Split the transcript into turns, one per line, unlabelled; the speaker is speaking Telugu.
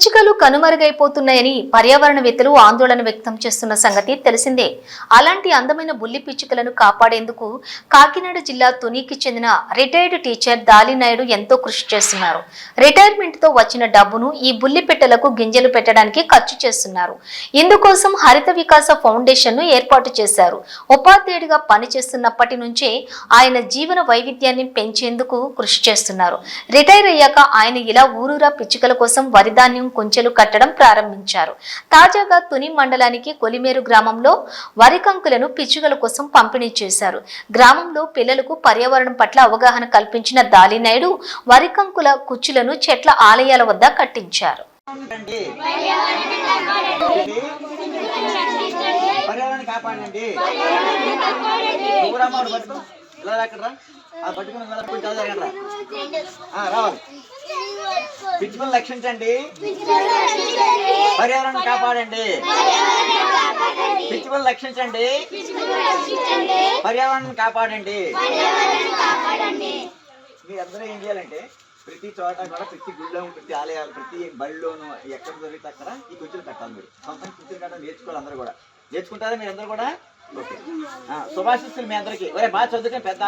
పిచ్చుకలు కనుమరుగైపోతున్నాయని పర్యావరణవేత్తలు ఆందోళన వ్యక్తం చేస్తున్న సంగతి తెలిసిందే. అలాంటి అందమైన బుల్లి పిచ్చుకలను కాపాడేందుకు కాకినాడ జిల్లా తునికి చెందిన రిటైర్డ్ టీచర్ దాలినాయుడు ఎంతో కృషి చేస్తున్నారు. రిటైర్మెంట్తో వచ్చిన డబ్బును ఈ బుల్లి పెట్టెలకు గింజలు పెట్టడానికి ఖర్చు చేస్తున్నారు. ఇందుకోసం హరిత వికాస ఫౌండేషన్ను ఏర్పాటు చేశారు. ఉపాధ్యాయుడిగా పనిచేస్తున్నప్పటి నుంచే ఆయన జీవన వైవిధ్యాన్ని పెంచేందుకు కృషి చేస్తున్నారు. రిటైర్ అయ్యాక ఆయన ఇలా ఊరూరా పిచ్చుకల కోసం వరిధాన్యం కుంచెలు కట్టడం ప్రారంభించారు. తాజాగా తుని మండలానికి కొలిమేరు గ్రామంలో వరి కంకులను పిచ్చుకల కోసం పంపిణీ చేశారు. గ్రామంలో పిల్లలకు పర్యావరణం పట్ల అవగాహన కల్పించిన దాలినాయుడు వరి కంకుల కుచ్చులను చెట్ల ఆలయాల వద్ద కట్టించారు.
పర్యావరణాన్ని కాపాడండి. ఊరమ్మ పట్టుకో. ఇలా రా. ఆ పట్టుకుని రావాలి. పిచ్చుకలను రక్షించండి పర్యావరణాన్ని కాపాడండి. పిచ్చుకలను రక్షించండి పర్యావరణాన్ని కాపాడండి. మీ అందరూ ఏం చేయాలంటే ప్రతి చోట కూడా ప్రతి గుళ్ళో ప్రతి ఆలయాలు ప్రతి బళ్ళలోను ఎక్కడ దొరికితే అక్కడ ఈ కుర్చీలు కట్టాలి మీరు. సొంతంగా కుర్చీలు కట్టడం నేర్చుకోవాలి అందరూ కూడా. నేర్చుకుంటారా మీరు అందరూ కూడా? ఓకే. శుభాశిస్తులు మీ అందరికీ. ఒరే బాగా చదువుకుని పెద్ద